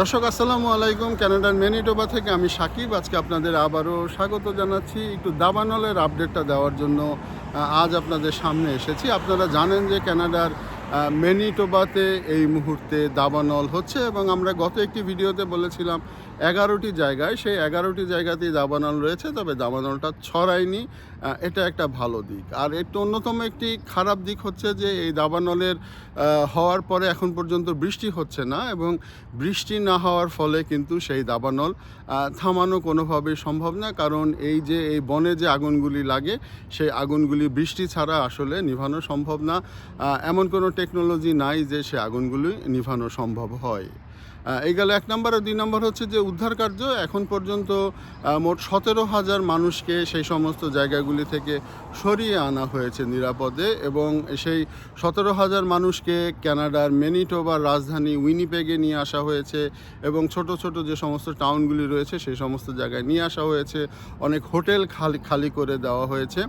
দর্শক, আসসালামু আলাইকুম। ক্যানাডার ম্যানিটোবা থেকে আমি সাকিব। আজকে আপনাদের আবারও স্বাগত জানাচ্ছি একটু দাবানলের আপডেটটা দেওয়ার জন্য। আজ আপনাদের সামনে এসেছি। আপনারা জানেন যে ক্যানাডার আহ, ম্যানিটোবাতে এই মুহূর্তে দাবানল হচ্ছে এবং আমরা গত একটি ভিডিওতে বলেছিলাম এগারোটি জায়গায় সেই এগারোটি জায়গাতেই দাবানল রয়েছে তবে দাবানলটা ছড়ায়নি। এটা একটা ভালো দিক। আর একটু অন্যতম একটি খারাপ দিক হচ্ছে যে এই দাবানলের হওয়ার পরে এখন পর্যন্ত বৃষ্টি হচ্ছে না এবং বৃষ্টি না হওয়ার ফলে কিন্তু সেই দাবানল থামানো কোনোভাবেই সম্ভব না। কারণ এই যে এই বনে যে আগুনগুলি লাগে সেই আগুনগুলি বৃষ্টি ছাড়া আসলে নিভানো সম্ভব না। এমন কোনো টেকনোলজি নাই যে সে আগুনগুলি নিভানো সম্ভব হয়। এই গেল এক নম্বর আর দুই নম্বর হচ্ছে যে উদ্ধার কার্য, এখন পর্যন্ত মোট সতেরো হাজার মানুষকে সেই সমস্ত জায়গাগুলি থেকে সরিয়ে আনা হয়েছে নিরাপদে এবং সেই সতেরো হাজার মানুষকে কানাডার মেনিটোবার রাজধানী উইনিপেগে নিয়ে আসা হয়েছে এবং ছোট ছোট যে সমস্ত টাউনগুলি রয়েছে সেই সমস্ত জায়গায় নিয়ে আসা হয়েছে। অনেক হোটেল খালি খালি করে দেওয়া হয়েছে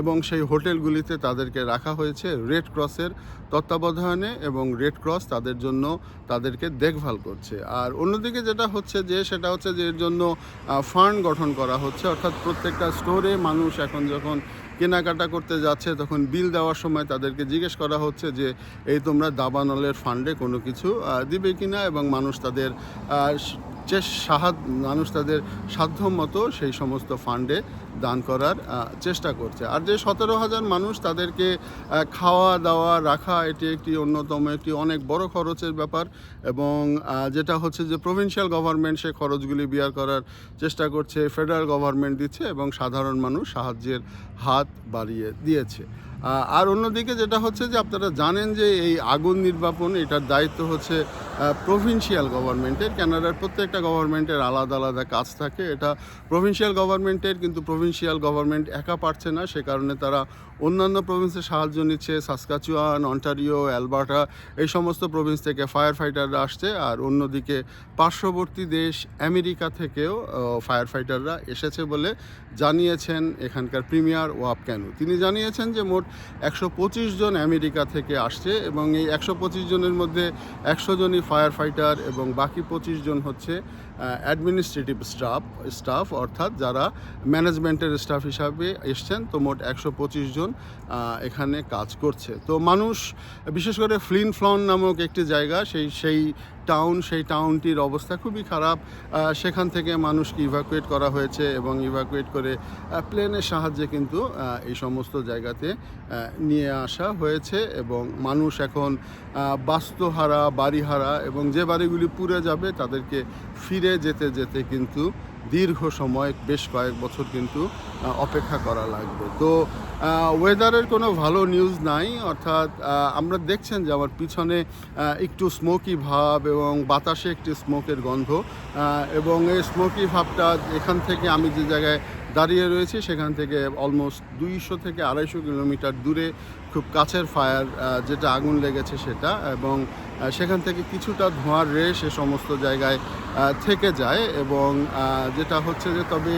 এবং সেই হোটেলগুলিতে তাদেরকে রাখা হয়েছে রেড ক্রসের তত্ত্বাবধানে এবং রেড ক্রস তাদের জন্য তাদেরকে দেখভাল করছে। আর অন্যদিকে যেটা হচ্ছে যে, সেটা হচ্ছে যে, এর জন্য ফান্ড গঠন করা হচ্ছে। অর্থাৎ প্রত্যেকটা স্টোরে মানুষ এখন যখন কেনাকাটা করতে যাচ্ছে, তখন বিল দেওয়ার সময় তাদেরকে জিজ্ঞেস করা হচ্ছে যে, এই তোমরা দাবানলের ফান্ডে কোনো কিছু দিবে কিনা? এবং মানুষ তাদের যে সাহায্য, মানুষ তাদের সাধ্য মতো সেই সমস্ত ফান্ডে দান করার চেষ্টা করছে। আর যে সতেরো হাজার মানুষ তাদেরকে খাওয়া দাওয়া রাখা, এটি একটি অন্যতম, একটি অনেক বড় খরচের ব্যাপার এবং যেটা হচ্ছে যে প্রভিন্সিয়াল গভর্নমেন্ট সে খরচগুলি বিয়ার করার চেষ্টা করছে ফেডারেল গভর্নমেন্ট দিচ্ছে এবং সাধারণ মানুষ সাহায্যের হাত বাড়িয়ে দিয়েছে। আর অন্যদিকে যেটা হচ্ছে যে আপনারা জানেন যে এই আগুন নির্বাপন, এটার দায়িত্ব হচ্ছে প্রভিন্সিয়াল গভর্নমেন্টের কানাডার প্রত্যেকটা গভর্নমেন্টের আলাদা আলাদা কাজ থাকে। এটা প্রভিন্সিয়াল গভর্নমেন্টের কিন্তু প্রভিন্সিয়াল গভর্নমেন্ট একা পারছে না সে কারণে তারা অন্যান্য প্রভিন্সের সাহায্য নিচ্ছে সাসকাচুয়ান অন্টারিও অ্যালবার্টা এই সমস্ত প্রভিন্স থেকে ফায়ার ফাইটাররা আসছে। আর অন্যদিকে পার্শ্ববর্তী দেশ আমেরিকা থেকেও ফায়ার ফাইটাররা এসেছে বলে জানিয়েছেন এখানকার প্রিমিয়ার ওয়াপ ক্যানু। তিনি জানিয়েছেন যে মোট একশো পঁচিশ জন আমেরিকা থেকে আসছে এবং এই একশো পঁচিশ জনের মধ্যে একশো জনই ফায়ার ফাইটার এবং বাকি পঁচিশ জন হচ্ছে অ্যাডমিনিস্ট্রেটিভ স্টাফ স্টাফ অর্থাৎ যারা ম্যানেজমেন্টের স্টাফ হিসাবে এসছেন। তো মোট একশো পঁচিশ জন আহ, এখানে কাজ করছে। তো মানুষ বিশেষ করে ফ্লিন ফ্লন নামক একটি জায়গা সেই সেই টাউন সেই টাউনটির অবস্থা খুবই খারাপ। সেখান থেকে মানুষকে ইভাকুয়েট করা হয়েছে এবং ইভাকুয়েট করে প্লেনের সাহায্যে কিন্তু এই সমস্ত জায়গাতে নিয়ে আসা হয়েছে এবং মানুষ এখন বাস্তুহারা বাড়িহারা এবং যে বাড়িগুলি পুড়ে যাবে তাদেরকে ফিরে যেতে যেতে কিন্তু দীর্ঘ সময়, বেশ কয়েক বছর কিন্তু অপেক্ষা করা লাগবে। তো ওয়েদারের কোনো ভালো নিউজ নাই, অর্থাৎ আমরা দেখছেন যে আমার পিছনে একটু স্মোকি ভাব এবং বাতাসে একটি স্মোকের গন্ধ এবং এই স্মোকি ভাবটা এখান থেকে আমি যে জায়গায় দাঁড়িয়ে রয়েছি, সেখান থেকে অলমোস্ট দুইশো থেকে আড়াইশো কিলোমিটার দূরে খুব কাছের ফায়ার যেটা আগুন লেগেছে সেটা, এবং সেখান থেকে কিছুটা ধোঁয়ার রে সে সমস্ত জায়গায় থেকে যায় এবং যেটা হচ্ছে যে তবে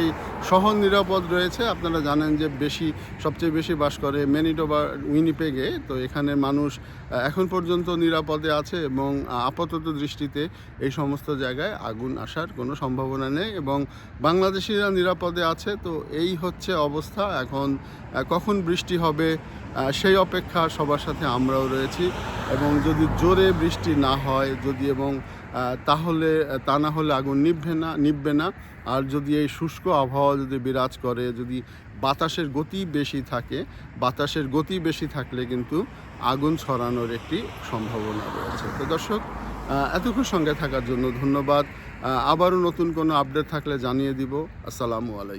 শহর নিরাপদ রয়েছে। আপনারা জানেন যে বেশি, সবচেয়ে বেশি বাস করে ম্যানিটোবা উইনিপেগে তো এখানে মানুষ এখন পর্যন্ত নিরাপদে আছে এবং আপাতত দৃষ্টিতে এই সমস্ত জায়গায় আগুন আসার কোনো সম্ভাবনা নেই এবং বাংলাদেশিরা নিরাপদে আছে। তো এই হচ্ছে অবস্থা। এখন কখন বৃষ্টি হবে সেই অপেক্ষা সবার সাথে আমরাও রয়েছি এবং যদি জোরে বৃষ্টি না হয়, যদি এবং তাহলে তা না হলে আগুন নিভবে না নিভবে না। আর যদি এই শুষ্ক আবহাওয়া যদি বিরাজ করে, যদি বাতাসের গতি বেশি থাকে, বাতাসের গতি বেশি থাকলে কিন্তু আগুন ছড়ানোর একটি সম্ভাবনা রয়েছে। তো দর্শক এতক্ষণ সঙ্গে থাকার জন্য ধন্যবাদ। আবারও নতুন কোনো আপডেট থাকলে জানিয়ে দিব। আসসালামু আলাইকুম।